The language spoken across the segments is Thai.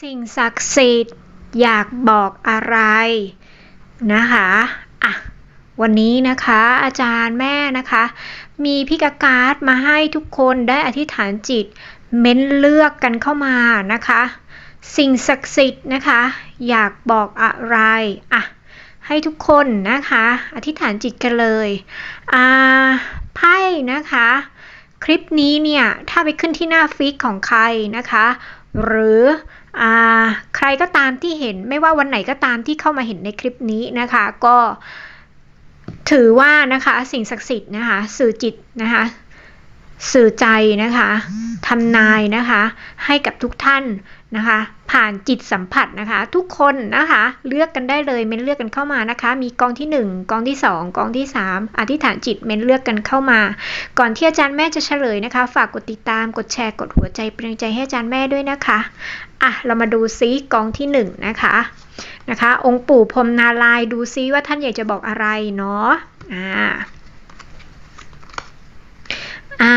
สิ่งศักดิ์สิทธิ์อยากบอกอะไรนะคะอะวันนี้นะคะอาจารย์แม่นะคะ มีพิกาการ์ดมาให้ทุกคนได้อธิษฐานจิต เม้นเลือกกันเข้ามานะคะ สิ่งศักดิ์สิทธิ์นะคะ อยากบอกอะไรอะให้ทุกคนนะคะ อธิษฐานจิตกันเลยอ่าไพ่นะคะ คลิปนี้เนี่ย ถ้าไปขึ้นที่หน้าฟีดของใครนะคะ หรืออใครก็ตามที่เห็นไม่ว่าวันไหนก็ตามที่เข้ามาเห็นในคลิปนี้นะคะ ก็ถือว่านะคะสิ่งศักดิ์สิทธิ์นะคะ สื่อจิตนะคะสื่อใจนะคะทำนายนะคะ ให้กับทุกท่านนะคะ ผ่านจิตสัมผัสนะคะ ทุกคนนะคะ เลือกกันได้เลยเม้นเลือกกันเข้ามานะคะ มีกองที่ 1 กองที่ 2 กองที่ 3 อธิษฐานจิตเม้นเลือกกันเข้ามา ก่อนที่อาจารย์แม่จะเฉลยนะคะ ฝากกดติดตามกดแชร์กดหัวใจเป็นกำลังใจให้อาจารย์แม่ด้วยนะคะอะเรามาดูซิกองที่1นะคะนะคะ องค์ปู่พรมนาลายดูซิว่าท่านอยากจะบอกอะไรเนาะอ่าอ่า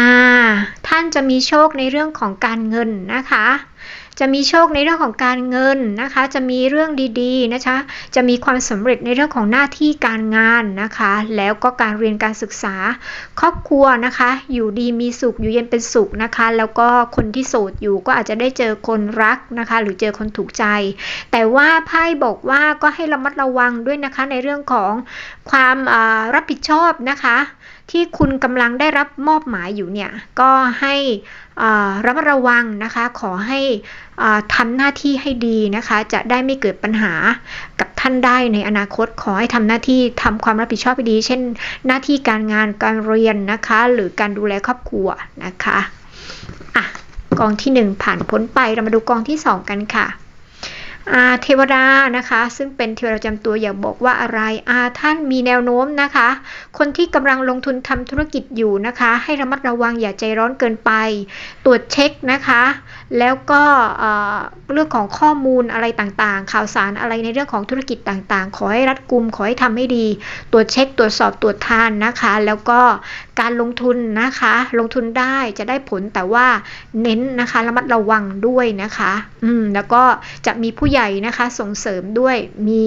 ท่านจะมีโชคในเรื่องของการเงินนะคะ จะมีโชคในเรื่องของการเงินนะคะ จะมีเรื่องดีๆนะคะ จะมีความสำเร็จในเรื่องของหน้าที่การงานนะคะ แล้วก็การเรียนการศึกษา ครอบครัวนะคะ อยู่ดีมีสุขอยู่เย็นเป็นสุขนะคะ แล้วก็คนที่โสดอยู่ก็อาจจะได้เจอคนรักนะคะ หรือเจอคนถูกใจ แต่ว่าไพ่บอกว่าก็ให้ระมัดระวังด้วยนะคะในเรื่องของความรับผิดชอบนะคะ ที่คุณกำลังได้รับมอบหมายอยู่เนี่ยก็ให้ระมัดระวังนะคะ ขอให้ทำหน้าที่ให้ดีนะคะ จะได้ไม่เกิดปัญหากับท่านได้ในอนาคตขอให้ทำหน้าที่ทำความรับผิดชอบให้ดี เช่น หน้าที่การงานการเรียนนะคะ หรือการดูแลครอบครัวนะคะอะกองที่ 1 ผ่านพ้นไปเรามาดูกองที่ 2 กันค่ะ เทวดานะคะ ซึ่งเป็นเทวดาจำตัวอยากบอกว่าอะไรอาท่านมีแนวโน้มนะคะ คนที่กำลังลงทุนทำธุรกิจอยู่นะคะ ให้ระมัดระวังอย่าใจร้อนเกินไป ตรวจเช็คนะคะ แล้วก็เรื่องของข้อมูลอะไรต่างๆ ข่าวสารอะไรในเรื่องของธุรกิจต่างๆ ขอให้รัดกุมขอให้ทำให้ดี ตรวจเช็คตรวจสอบตรวจทานนะคะ แล้วก็การลงทุนนะคะ ลงทุนได้จะได้ผลแต่ว่าเน้นนะคะระมัดระวังด้วยนะคะ อืมแล้วก็จะมีผู้ใหญ่นะคะส่งเสริมด้วยมี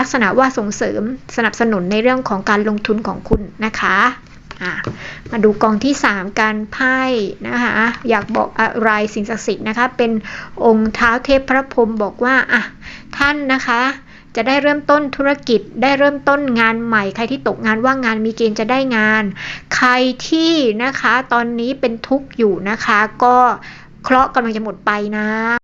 ลักษณะว่าส่งเสริมสนับสนุนในเรื่องของการลงทุนของคุณนะคะมาดูกองที่ 3 การไพ่นะคะอยากบอกอะไรสิ่งศักดิ์สิทธิ์นะคะเป็นองค์เท้าเทพพระพรหมบอกว่าอะท่านนะคะจะได้เริ่มต้นธุรกิจได้เริ่มต้นงานใหม่ ใครที่ตกงานว่างงานมีเกณฑ์จะได้งาน ใครที่นะคะตอนนี้เป็นทุกข์อยู่นะคะ ก็เคราะห์กำลังจะหมดไปนะ